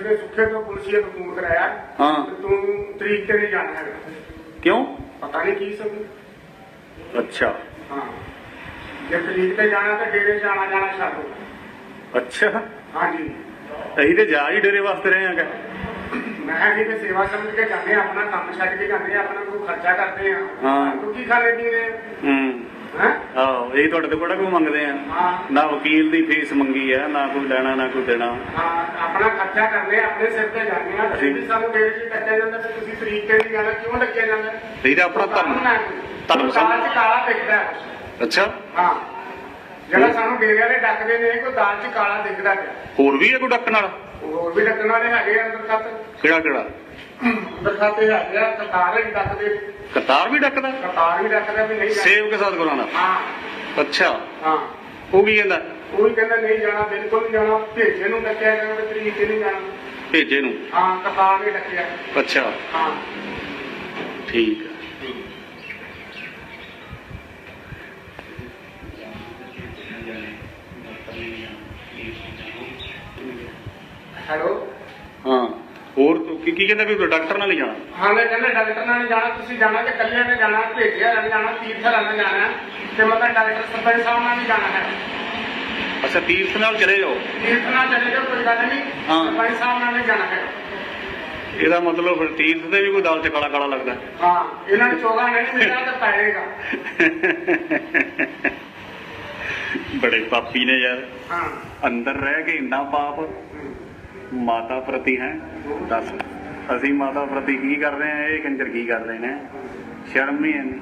ਨੇ ਸੁੱਖੇ ਤੋਂ ਪੁਲਿਸੀਏ ਨੂੰ ਫੋਨ ਕਰਾਇਆ ਹਾਂ। ਕਿ ਤੂੰ ਤਰੀਕ ਤੇ ਨਹੀਂ ਜਾਣਾ ਹੈਗਾ। ਕਿਉਂ? ਪਤਾ ਨਹੀਂ ਕੀ ਸਭ। ਅੱਛਾ। ਹਾਂ। ਜੇ ਤਰੀਕ ਤੇ ਜਾਣਾ ਤਾਂ ਡੇਰੇ ਜਾਣਾ ਜਾਣਾ ਛੱਡੋ ਅੱਛਾ। ਹਾਂਜੀ। ਅਸੀਂ ਤੇ ਜਾ ਹੀ ਡੇਰੇ ਵਾਸਤੇ ਰਹੇ ਆਂਗੇ ਮੈਂ ਵੀ ਤੇ ਸੇਵਾ ਸਮਝ ਕੇ ਜਾਂਦੇ ਹਾਂ ਆਪਣਾ ਕੰਮ ਛੱਡ ਕੇ ਜਾਂਦੇ ਹਾਂ ਆਪਣਾ ਕੋਈ ਖਰਚਾ ਕਰਦੇ ਹਾਂ। ਹਾਂ। ਤੂੰ ਕੀ ਖਾਣੇ ਪੀਣੇ ਹੂੰ? ਹੈ। ਆਹੋ ਇਹ ਤੁਹਾਡੇ ਤੋਂ ਕਿਹੜਾ ਕੋਈ ਮੰਗਦੇ ਆ? ਨਾ ਵਕੀਲ ਦੀ ਫੀਸ ਮੰਗੀ ਆ ਨਾ ਕੋਈ ਲੈਣਾ ਨਾ ਕੋਈ ਦੇਣਾ। ਆਪਣਾ ਖਰਚਾ ਕਰਦੇ ਹਾਂ, ਆਪਣੇ ਸਿਰ ਤੇ ਜਾਂਦੇ ਆ। ਸਾਨੂੰ ਡੇਰੇ 'ਚ ਕੱਟਿਆ ਜਾਂਦਾ ਤੇ ਤੁਸੀਂ ਤਰੀਕ ਨਹੀਂ ਜਾਣਾ ਕਿਉਂ ਲੱਗਿਆ ਜਾਂਦਾ? ਨਹੀਂ ਤਾਂ ਆਪਣਾ ਧਰਮ ਧਰਮ 'ਚ ਕਾਲਾ ਦਿਖਦਾ। ਅੱਛਾ। ਹਾਂ। ਜਿਹੜਾ ਸਾਨੂੰ ਡੇਰੇ ਵਾਲੇ ਡੱਕਦੇ ਨੇ ਕੋਈ ਦਾਲ 'ਚ ਕਾਲਾ ਦਿਖਦਾ ਪਿਆ। ਹੋਰ ਵੀ ਹੈ ਕੋਈ ਡੱਕਣ ਵਾਲਾ? ਹੋਰ ਵੀ ਡੱਕਣ ਵਾਲੇ ਹੈਗੇ ਅੰਦਰ ਖੱਤ ਕਿਹੜਾ ਕਿਹੜਾ? ਅੰਦਰ ਖਾਤੇ ਹੈਗੇ ਆ ਕਤਾਰ ਵੀ ਡੱਕਦੇ ਕਰਤਾਰ ਵੀ ਡੱਕਦਾ? ਕਤਾਰ ਵੀ ਡੱਕਦਾ ਵੀ ਨਹੀਂ ਜਾਣਾ ਸੇਵ ਕੇ ਸਾਥ ਗੁਰਾਂ ਦਾ ਹਾਂ। ਅੱਛਾ। ਹਾਂ। ਉਹ ਕੀ ਕਹਿੰਦਾ? ਉਹ ਵੀ ਕਹਿੰਦਾ ਨਹੀਂ ਜਾਣਾ ਬਿਲਕੁਲ ਨਹੀਂ ਜਾਣਾ। ਭੇਜੇ ਨੂੰ ਡੱਕਿਆ ਤੇ ਤਰੀਕ ਤੇ ਨਹੀਂ ਜਾਣਾ। ਭੇਜੇ ਨੂੰ? ਹਾਂ ਕਤਾਰ ਵੀ ਡੱਕਿਆ। ਅੱਛਾ। ਹਾਂ। ਠੀਕ ਹੈ ਹੈਲੋ? ਹਾਂ। ਹੋਰ ਤੂੰ ਕੀ ਕੀ ਕਹਿੰਦਾ ਵੀ ਤੂੰ ਡਾਕਟਰ ਨਾਲ ਹੀ ਜਾਣਾ? ਹਾਂ ਮੈਂ ਕਹਿੰਦਾ ਡਾਕਟਰ ਨਾਲ ਨਹੀਂ ਜਾਣਾ ਤੁਸੀਂ ਜਾਣਾ ਤੇ ਕੱਲਿਆਂ ਨੇ ਜਾਣਾ ਭੇਜਿਆ ਨਾਲ ਜਾਣਾ ਤੀਰਥ ਨਾਲ ਜਾਣਾ ਤੇ ਮੈਂ ਕਿਹਾ ਡਾਕਟਰ ਸਰਪੰਚ ਸਾਹਿਬ ਨਾਲ ਨਹੀਂ ਜਾਣਾ ਹੈ। ਅੱਛਾ ਤੀਰਥ ਨਾਲ ਚਲੇ ਜਾਓ? ਤੀਰਥ ਨਾਲ ਚਲੇ ਜਾਓ ਕੋਈ ਗੱਲ ਨਹੀਂ ਹਾਂ। ਸਰਪੰਚ ਸਾਹਿਬ ਨਾਲ ਨਹੀਂ ਜਾਣਾ ਹੈ। ਇਹਦਾ ਮਤਲਬ ਫਿਰ ਤੀਰਥ ਤੇ ਵੀ ਕੋਈ ਦਾਲ ਚ ਕਾਲਾ ਕਾਲਾ ਲੱਗਦਾ। ਹਾਂ ਇਹਨਾਂ ਨੂੰ ਚੋਗਾ ਨਹੀਂ ਮਿਲਣਾ ਤਾਂ ਪੈਣੇਗਾ ਬੜੇ ਪਾਪੀ ਨੇ ਯਾਰ। ਹਾਂ। ਅੰਦਰ ਰਹਿ ਕੇ ਇੰਨਾ ਪਾਪ। ਮਾਤਾ ਪ੍ਰਤੀ ਹੈ, ਦੱਸ। ਅਸੀਂ ਮਾਤਾ ਪ੍ਰਤੀ ਕੀ ਕਰ ਰਹੇ ਆ ਇਹ ਕੰਜਰ ਕੀ ਕਰ ਰਹੇ ਨੇ? ਸ਼ਰਮ ਨਹੀਂ ਆਉਂਦੀ